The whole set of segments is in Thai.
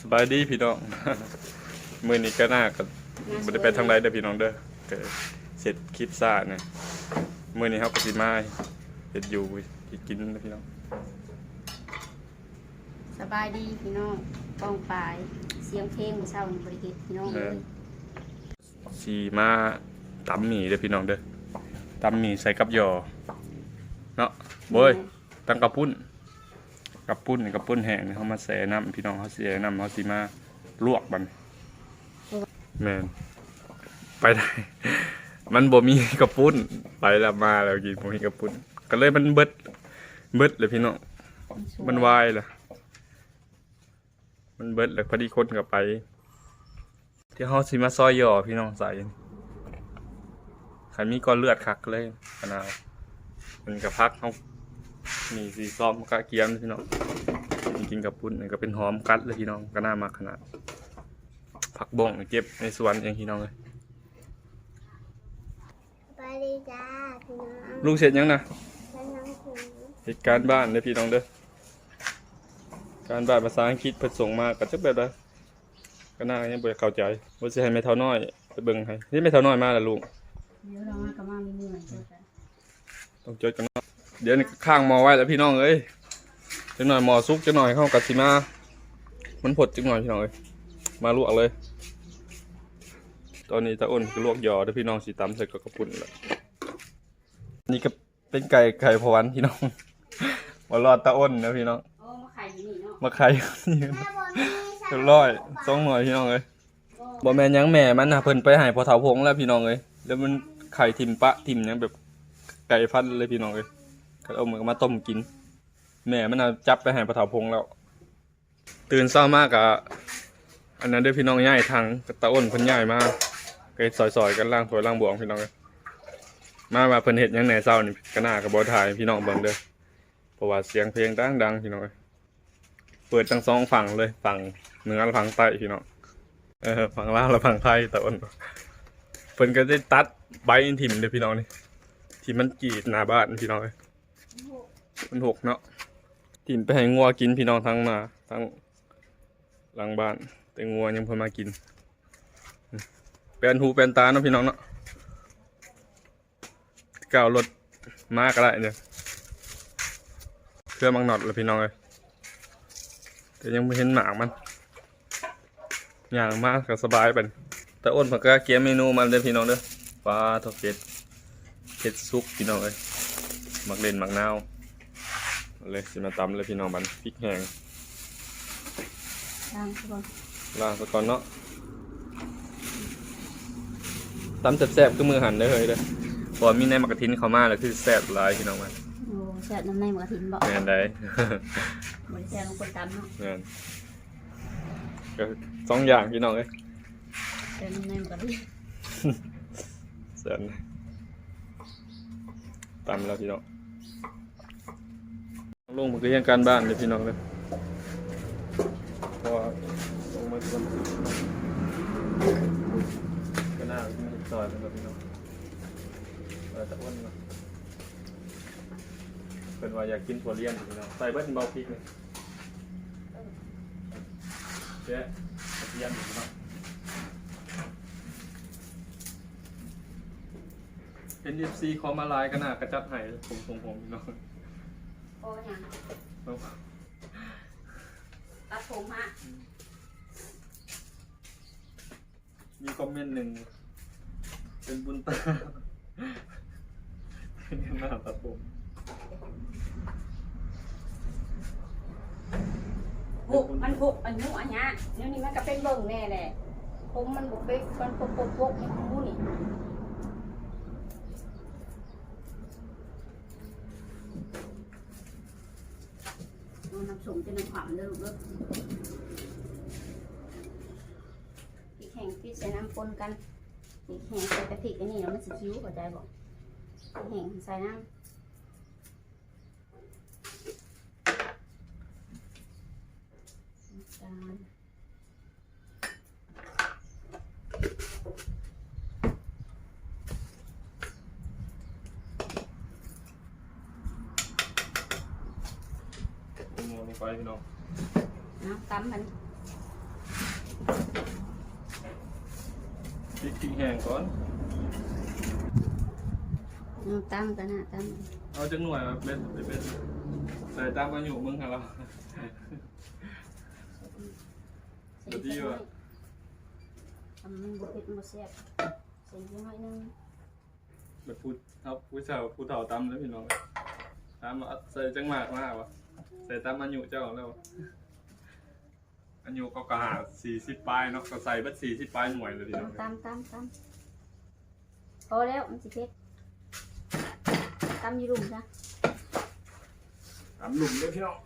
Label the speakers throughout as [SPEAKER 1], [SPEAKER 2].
[SPEAKER 1] สบายดีพี่น้อง มือนี้ก็น่าก็บ่ได้ไปทางใดเด้อพี่น้องเด้อก็เสร็จคลิปซ่าเนี่ยมือนี้เฮาก็สิมาเฮ็ดอยู่สิกินนะพี่น้อง
[SPEAKER 2] สบายดีพี่น้องป้องปลายเสียงเพลงมื้อเช้านี่บริเฮ็ดพี่น้องเลย
[SPEAKER 1] สิมาตำหมี่เด้อพี่น้องเด้อตำหมี่ใส่กับหยอเนาะโว้ยตั้งกระปุ้น กระปุ้นนี่กระปุ้นแห้งนี่เฮามาแช่น้ำพี่น้องเฮาสิแช่น้ำเฮาสิมาลวกมันแมนไปได้ มันบ่มีกระปุ้นไปแล้วมาแล้วกินบ่มีกระปุ้นก็เลยมันเบิดเบิดเลยพี่น้องมันวายล่ะ มันเบิดเลยพอดีคนกับไป ที่เฮาสิมาซอยหย่อพี่น้องใส่ใครมีก้อนเลือดคักเลยขนาดมันกับพักเฮา มีสีซ้อมกะเกียมพี่น้องมีกินกับปุ่นนี่ก็เป็นหอมกัดเลยพี่น้องก็น่ามากขนาด ผักบ้งเก็บในสวนเองพี่น้องเลย
[SPEAKER 3] ไปดีจ้าพี่น้อง
[SPEAKER 1] ลุงเสร็จยังนะ
[SPEAKER 3] แล้วน้องถึง
[SPEAKER 1] เหตุการณ์บ้านเด้อพี่น้องเด้อการบ้านภาษาอังกฤษเพิ่นส่งมาก็จักแบบใดก็น่ายังบ่เข้าใจว่าสิให้แม่เท่าน้อยไปเบิ่งให้นี่แม่เท่าน้อยมาแล้วลุง
[SPEAKER 2] เดี๋ยวเรามากับมามีเมื่อยเด้อจ้ะ
[SPEAKER 1] ต้องจดกัน เนาะเดี๋ยวนี้ข้างหมอไว้แล้วพี่น้องเอ้ยจักหน่อยหมอซุกจักหน่อยเข้ากับสิมา มันผดจักหน่อยพี่น้องเอ้ยมาลวกเลย ตอนนี้ตาอ้นคือลวกยอเด้อพี่น้องสิตำใส่กับกระปุ่นแล้วนี่ก็เป็นไก่ไก่พะวันพี่น้องมารอดตาอ้นนะพี่น้อง
[SPEAKER 2] โอ้มาไข่อยู่นี่เนาะ
[SPEAKER 1] มาไข่นี่
[SPEAKER 3] แม่บอกมีสา
[SPEAKER 1] เรียบร้อยสองหน่อยพี่น้องเอ้ยบ่แม่นหยังแม่มันน่ะเพิ่นไปให้พอเฒ่าพงแล้วพี่น้องเอ้ยแล้วมันไข่ทิ่มปะทิ่มหยังแบบไก่พันเลยพี่น้องเอ้ย ก็เอามือมาต้มกิน แม่มันน่ะจับไปให้พอเฒ่าพงแล้ว ตื่นเช้ามากอะอันนั้นด้อพี่น้องย้ายทางตะอ้นพิ่นย้ายมาก็ซอยๆกันล่างถ้วยล่างบวงพี่น้องเอ้ยมาว่าเพิ่นเฮ็ดยังแหน่เช้านี่ก็น่าก็บ่ถ่ายพี่น้องเบิ่งเด้อเพราะว่าเสียงเพลงดังๆพี่น้องเอ้ยเปิดทั้งสองฝั่งเลยฝั่งเหนือและฝั่งใต้พี่น้องเออฝั่งล่าวและฝั่งไทยต่อ้นเพิ่นก็ได้ตัดใบอินทิมเด้อพี่น้องนี่ที่มันกรีดหน้าบ้านพี่น้องเอ้ย มันหกเนาะทิมไปให้งัวกินพี่น้องทั้งหน้าทั้งหลังบ้าน แต่งัวยังพิ่นมากินแปลนหูแปลนตาเนาะพี่น้องเนาะก้าวรถมากก็ได้เนี่ยเครื่องมังนอดแล้วพี่น้องเอ้ยแต่ยังไม่เห็นหมากมันอย่างมากก็สบายเป็นแต่อ้นผักกาเกียมเมนูมันเด้อพี่น้องเด้อปลาทอดเผ็ดเผ็ดซุปพี่น้องเอ้ยหมักเล่นหมักนาว เอาเลยสิมาตำเลยพี่น้องบันพริกแห้ง
[SPEAKER 2] ทางทุกคน
[SPEAKER 1] ล่างซะก่อนเนาะตำแซ่บๆก็มือหั่นได้อเลยเด้อเพอมีในหมักกะทินเข้ามาแล้วคือแซ่บหลายพี่น้องมัน
[SPEAKER 2] โอ้แซ่บน้ำในหมูกระถิ่นบ่
[SPEAKER 1] แม่นได้
[SPEAKER 2] บ่ได้แซ่บลงคนตำเนาะ
[SPEAKER 1] แม่นก็สองอย่างพี่น้องเอ้ย
[SPEAKER 2] แซ่บน้ำในหมูกระถิ่น
[SPEAKER 1] เสร็จตามแล้วพี่น้อง ลงมันก็ยังการบ้านเลยพี่น้องเลยพราะว่าลงมาส่วนก็น่าจะไม่ซอยมันแบบพี่น้องเออแต่อ้วนเนาะเป็นว่าอยากกินถั่วเลี้ยนพี่น้องใส่เบิ้ลเบาพริกเลยเจ๊กระเทียมพี่น้องเป็นดีซีคอมาลายก็น่ากระจัดให้ผมผมผมพี่น้อง
[SPEAKER 2] โอ้ยังตัดผมฮะ
[SPEAKER 1] มีคอมเมนต์หนึ่ง เป็นบุญตาเป็นหน้าตัดผม
[SPEAKER 2] หุบมันหุบอันนู้นอันเนี้ยเดี๋ยวนี้มันก็เป็นเบิ่งแน่แหละผมมันบุกไปมันปกปกปกนี่ มูนี่เป็น้ำส้มจะน้ำขวามเด้อลูกเด้อพริกแห้งพริกใส่น้ำปนกันพริกแห้งใส่กะทิอันนี้แล้วมันสิคิ้วเข้าใจบอกพริกแห้งใส่น้ำจาน
[SPEAKER 1] ลง ไปพี่น้อง
[SPEAKER 2] น้ำตำมัน
[SPEAKER 1] พริกขี้แห้งก่อน
[SPEAKER 2] เอาตั้มกันนะตั้ม
[SPEAKER 1] เอาจังหน่วยมาเป็นเป็นใส่ตามอายุมึงค่ะเราเดี๋ยวดีว่ะ
[SPEAKER 2] ทำมันบุเผ็ดบุแซ่บใส่เยอะหน่อยนึง
[SPEAKER 1] แบบพูดเอาผู้สาวผู้เฒ่าตำแล้วพี่น้องตามมาใส่จังหมากมากวะ ใส่ตามอายุเจ้าแล้วอายุก็กระหาสี่สิบปลายเนาะก็ใส่เบัดสี่สิบปลายหน่วยเลยพี่น้อง
[SPEAKER 2] ตั้มตั้มตั้มพอแล้วมันสิเผ็ดตั้มอยี่รุ่มจ้ะ
[SPEAKER 1] ตามหลุมเลยพี่น้อง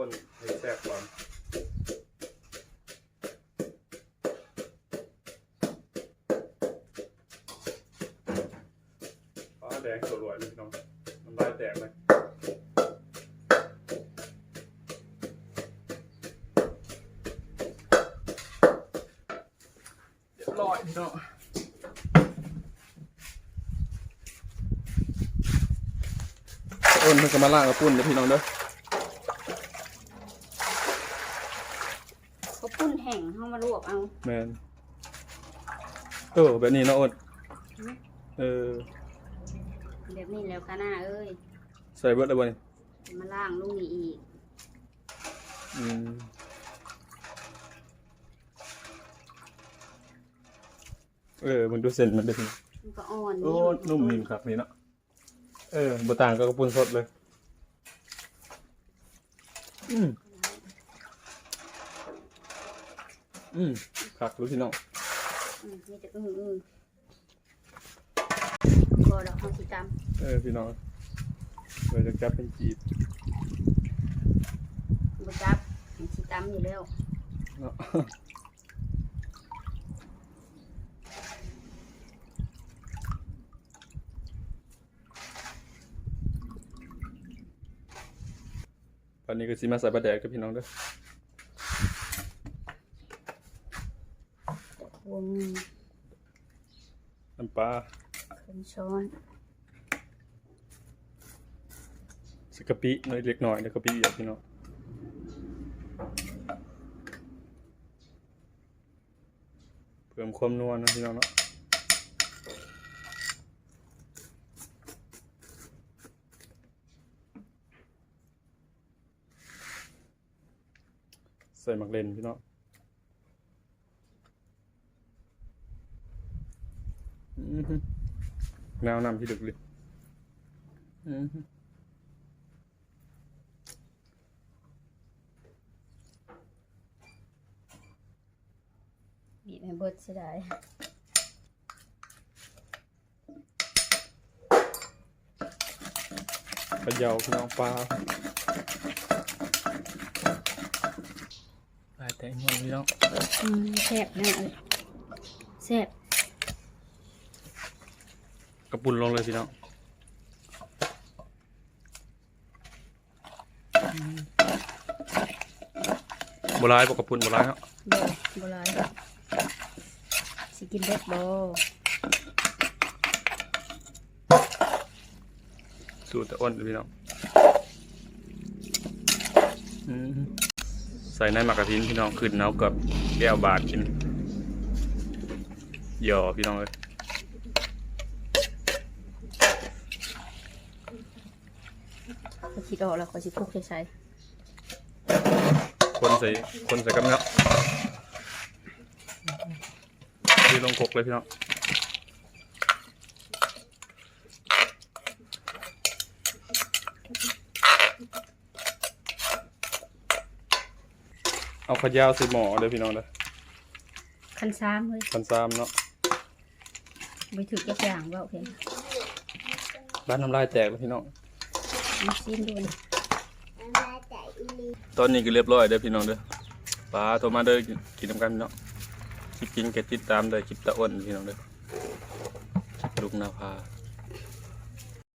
[SPEAKER 1] พอจะอ้วนให้แซ่บก่อนฟ้าแดงสวยๆเลยพี่น้องน้ำลายแตกเลยเรียบร้อยพี่น้องอ้นเพิ่งก็มาล่างกระปุ่นเด้อพี่น้องเด้อ
[SPEAKER 2] เขา ปุ้นแห้งเขามาลวกเอา
[SPEAKER 1] แมนเออแบบนี้เนาะอ้นเออ
[SPEAKER 2] แบบนี้แล้วค่ะหน้าเอ้ย
[SPEAKER 1] ใส่เบิดแล้วบ่นี่
[SPEAKER 2] มาล่างลูกนี่อีก
[SPEAKER 1] อืมเออมันดูเส้นมันได้พี่
[SPEAKER 2] มันก็อ่อน
[SPEAKER 1] โอ้นุ่มนิ่มครับนี่เนาะเออบ่ต่างกับกระปุ่นสดเลย อืม อืมคักรู้พี่น้อง
[SPEAKER 2] อืมนี่จะอืออือพอดอกเขาสิต
[SPEAKER 1] เออพี่น้องเราจะจับเป็นจีบำ
[SPEAKER 2] บุจับมันสิตำอยู่แล้ว
[SPEAKER 1] เนาะวันนี้ก็สิมาใส่ปลาแดกกับพี่น้องเด้อ
[SPEAKER 2] ว ง
[SPEAKER 1] น้ำปลา
[SPEAKER 2] ขึ้นช้อน
[SPEAKER 1] สกกะปิหน่อยเล็กหน่อยแล้วกะปิอะพี่น้องเพิ่มความนัวนะพี่น้องเนาะใส่หมักเลนพี่น้องอื้อหือ แนวนำที่ดึกเลยอือหือ
[SPEAKER 2] บีบให้เบิดเสียดาย
[SPEAKER 1] เขยาวพี่น้องปลาลายแตงมันพี่น้อง
[SPEAKER 2] อืมแซ่บแน่เลยแซ่บ
[SPEAKER 1] กระปุ่นลงเลยพี่น้องโบราณบอกกระปุ่นโบราณครับ
[SPEAKER 2] บ่บ่หลายสิกินเบ็ดบ่
[SPEAKER 1] สูตรแต่อ้นเลยพี่น้องอืมใส่ในหมักกะทินพี่น้องขึ้นเอากับแก้วบาทกินหย่อพี่น้องเลย
[SPEAKER 2] คิดออกแล้วก็สิคลุกใส่
[SPEAKER 1] คนใส่คนใส่กับเนาะที่ลงกกเลยพี่น้องเอาขยาวใส่หม้อเลยพี่น้องเลย
[SPEAKER 2] คันซ้ำเฮ้ย
[SPEAKER 1] พันซามเนาะ
[SPEAKER 2] ไปถือจักอย่างว่าโอเค
[SPEAKER 1] บ้านน้ำลายแตกเลยพี่น้อง
[SPEAKER 2] มาซิมดูนะ
[SPEAKER 3] น้ำลายแตกอีหลี
[SPEAKER 1] ตอนนี้ก็เรียบร้อยเด้อพี่น้องเด้อปลาโทรมาเด้อกินน้ำกันพี่น้องคลิปกินเกติดตามเด้อคลิปตะอ้นพี่น้องเด้อลูกนาภา